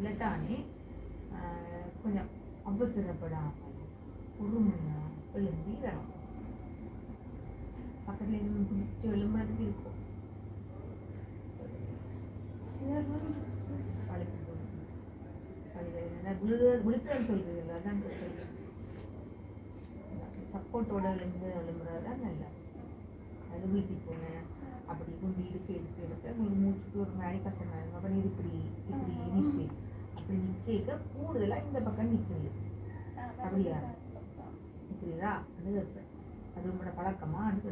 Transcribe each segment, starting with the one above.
இல்லை கொஞ்சம் அவசரப்படாமல் பொறுமையாக எழும்பி வரும். பக்கத்தில் இருந்து பிடிச்சி எழும்புறதுக்கு இருக்கும். சிலர் வந்து பழக்கி போகும் விழுத்தல் சொல்கிறீங்களா தான் சொல்கிறேன் சப்போர்ட்டோட எழுந்து எழும்புறது தான் நல்லா விழுத்தி போங்க அப்படி குந்தி இருக்கு இருக்கு இருக்கு உங்களுக்கு மூச்சுக்கு ஒரு மாதிரி கஷ்டமா இருக்கும் அப்போ நீ இப்படி நிற்கு அப்படி நிற்க கூடுதலாக இந்த பக்கம் நிற்கிறீங்க அப்படியா? புரியுதா அது அது உங்களோட பழக்கமா? அது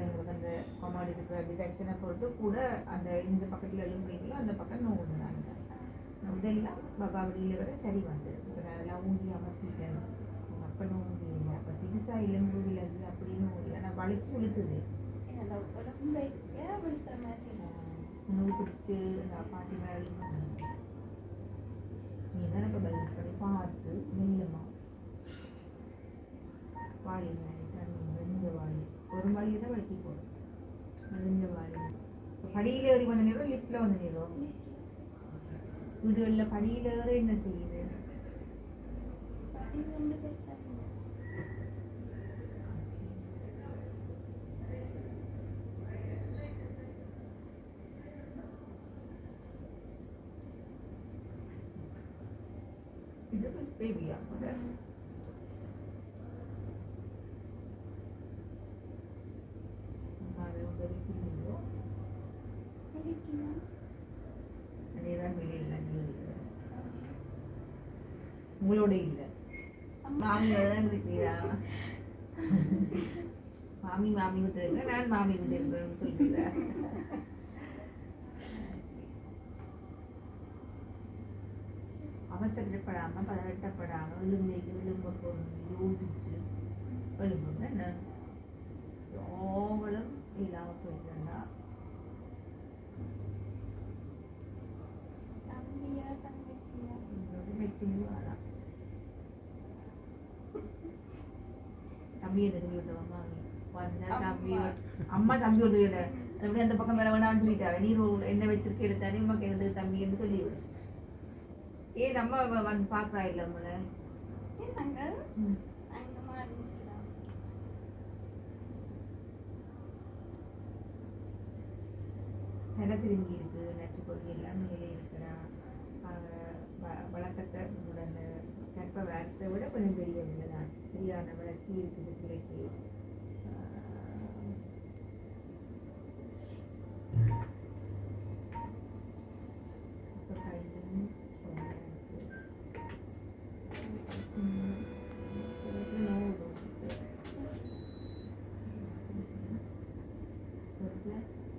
எங்களுக்கு அந்த கொமாடி இருக்கிற டிடக்ஷனை பொறுத்து கூட அந்த இந்த பக்கத்தில் எழும்புறீங்களோ அந்த பக்கம் நோவு தான் இதெல்லாம் பாபா வழியில் வர சரி வந்து இப்போ நான் எல்லாம் ஊங்கி அமர்த்திட்டேன். அப்போ நோம்பு இல்லை அப்போ பெருசாக எலும்பு விலகு அப்படின்னு இல்லை நான் வலிக்கு விழுத்துது உணவு பிடிச்சி நான் பாட்டி மேலே நீ தான் இப்போ பதில் பண்ணி பார்த்து மெல்லமா வாழி மேலே தண்ணி ரெண்டு வாழி ஒரு வாளியை தான் வலிக்கு போடும் ரெண்டு வாழி படியில் ஏறி வந்த நேரம் லிஃப்ட்டில் வந்து நேரம் வீடுகளில் படியில் ஏற என்ன செய்யுது உதவி புரியுதோ அதேதான் வெளியில் இருக்கிறேன் உங்களோட இல்லை. மாமி மாமி விட்டு நான் மாமி விட்டு இருக்கிறேன்னு சொல்லிக்கிறேன் அவசரப்படாமல் பதட்டப்படாமல் எலும்பைக்கு எலும்ப பொருள் யோசிச்சு எலும்புங்க என்ன எவ்வளவு இல்லாமல் நெருங்கி விட்டவன் மாமி வந்தா தம்பி அம்மா தம்பி விட்டு அந்த பக்கம் மேலே வேணாம்னு சொல்லிட்டாங்க நீர் என்ன வச்சிருக்க எடுத்தானே உமா கேட்டது தம்பின்னு சொல்லிவிடு ஏன் நம்ம வந்து பார்க்குறா இல்லை உங்களை. நில திரும்பி இருக்கு நச்சுக்கொடி எல்லாம் மேலே இருக்கிறா வழக்கத்தை உங்களோட அந்த கற்ப வேரத்தை விட கொஞ்சம் பெரிய தான் சரியான வளர்ச்சி இருக்குது பிள்ளைக்கு. நோவு இருக்கு. ஒரு